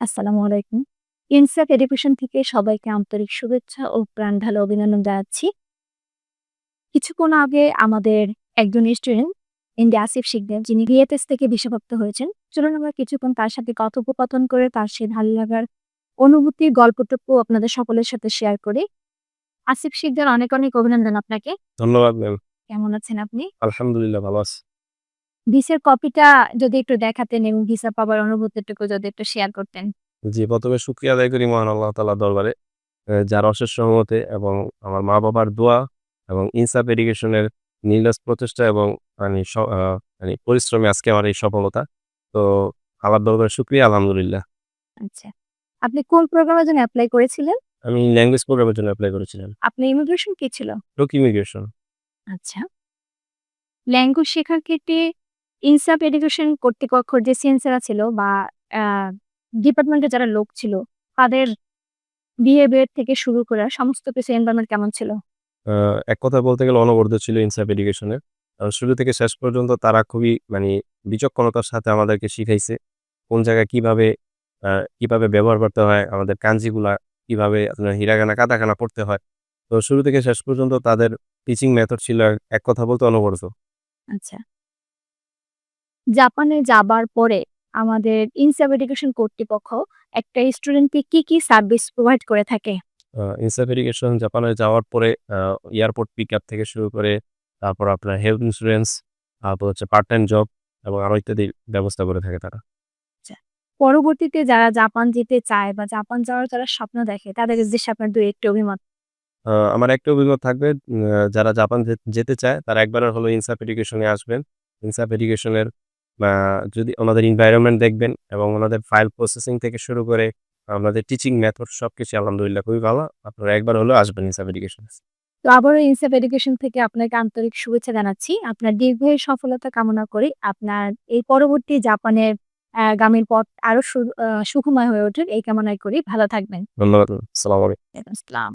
আসসালামু আলাইকুম। ইনসাফ এডুকেশন থেকে সবাইকে আন্তরিক শুভেচ্ছা ও প্রাণ ঢালা অভিনন্দন জানাচ্ছি। কিছুক্ষণ আগে আমাদের একজন স্টুডেন্ট ইন্ডিয়া আসিফ শিকদার যিনি বিএফএস থেকে বিষয়প্রাপ্ত হয়েছেন। চলুন আমরা কিছুক্ষণ তার সাথে কথোপকথন করে তার সেই ভালো লাগার অনুভূতির গল্পটুকু আপনাদের সকলের সাথে শেয়ার করি। আসিফ শিকদার অনেক, অনেক অভিনন্দন আপনাকে। ধন্যবাদ কেমন আছেন আপনি? আলহামদুলিল্লাহ ভালো আছি। ভিসার কপিটা যদি একটু দেখাতেন এবং ভিসা পাবার অনুভূতিটুকু যদি একটু শেয়ার করতেন। জি, ১ম এ শুকরিয়া আদায় করি মহান আল্লাহ তাআলার দরবারে। যার অশেষ রহমতে এবং আমার মা-বাবার দোয়া এবং ইনসাফ এডুকেশনের নির্লজ্জ প্রচেষ্টা এবং মানে মানে পরিশ্রমে আজকে আমার এই সফলতা। তো আল্লাহর দরবারে শুকরিয়া আলহামদুলিল্লাহ। আচ্ছা। আপনি কোন প্রোগ্রামের জন্য অ্যাপ্লাই করেছিলেন? আমি ল্যাঙ্গুয়েজ প্রোগ্রামের জন্য অ্যাপ্লাই করেছিলাম। আপনার ইমিগ্রেশন কি ছিল? লোক ইমিগ্রেশন। আচ্ছা। ল্যাঙ্গুয়েজ শেখার ক্ষেত্রে ইনসাফ এডুকেশন কর্তৃপক্ষের যে সেন্সররা ছিল বা ডিপার্টমেন্টের যারা লোক ছিল, তাদের বিহেভিয়ার থেকে শুরু করে সমস্ত কিছু এনভায়রনমেন্ট কেমন ছিল? এক কথায় বলতে গেলে অনবদ্য ছিল ইনসাফ এডুকেশনের। শুরু থেকে শেষ পর্যন্ত তারা খুবই মানে বিচক্ষণতার সাথে আমাদেরকে শিখাইছে। কোন জায়গায় কীভাবে কীভাবে ব্যবহার করতে হয়, আমাদের কাঞ্জিগুলা কীভাবে আপনার হিরাগানা, কাতাকানা পড়তে হয়। তো শুরু থেকে শেষ পর্যন্ত তাদের টিচিং মেথড ছিল এক কথা বলতে অনবরত। আচ্ছা। জাপানে যাবার পরে আমাদের ইনসাফ এডুকেশন কর্তৃপক্ষ একটা স্টুডেন্টকে কি, কি সার্ভিস প্রোভাইড করে থাকে? ইনসাফ এডুকেশন জাপানে যাওয়ার পরে এয়ারপোর্ট পিকআপ থেকে শুরু করে তারপর আপনার হেলথ ইন্স্যুরেন্স তারপর হচ্ছে পার্ট টাইম জব এবং আরও ইত্যাদি ব্যবস্থা করে থাকে তারা। আচ্ছা। পরবর্তীতে যারা জাপান যেতে চায় বা জাপান যাওয়ার যারা স্বপ্ন দেখে তাদের উদ্দেশ্যে আপনার ২ ১ টি অভিমত। আমার একটা অভিমত থাকবে যারা জাপান যেতে চায় তারা একবারের হলো ইনসাফ এডুকেশনে আসবেন। ইনসাফ এডুকেশনের যদি ওনাদের এনভায়রনমেন্ট দেখবেন এবং ওনাদের ফাইল প্রসেসিং থেকে শুরু করে আমাদের টিচিং মেথড সবকিছু আলহামদুলিল্লাহ খুবই ভালো। আপনারা একবার হলেও আসবেন ইনসাফ এডুকেশন তো আবারও ইনসাফ এডুকেশন থেকে আপনাকে আন্তরিক শুভেচ্ছা জানাচ্ছি। আপনার দীর্ঘায়ু সফলতা কামনা করি। আপনার এই পরবর্তী জাপানের আ গামীর পথ আরও সুখময় হয়ে উঠুক এই কামনাই করি। ভালো থাকবেন। ধন্যবাদ। আসসালামু আলাইকুম। আসসালাম।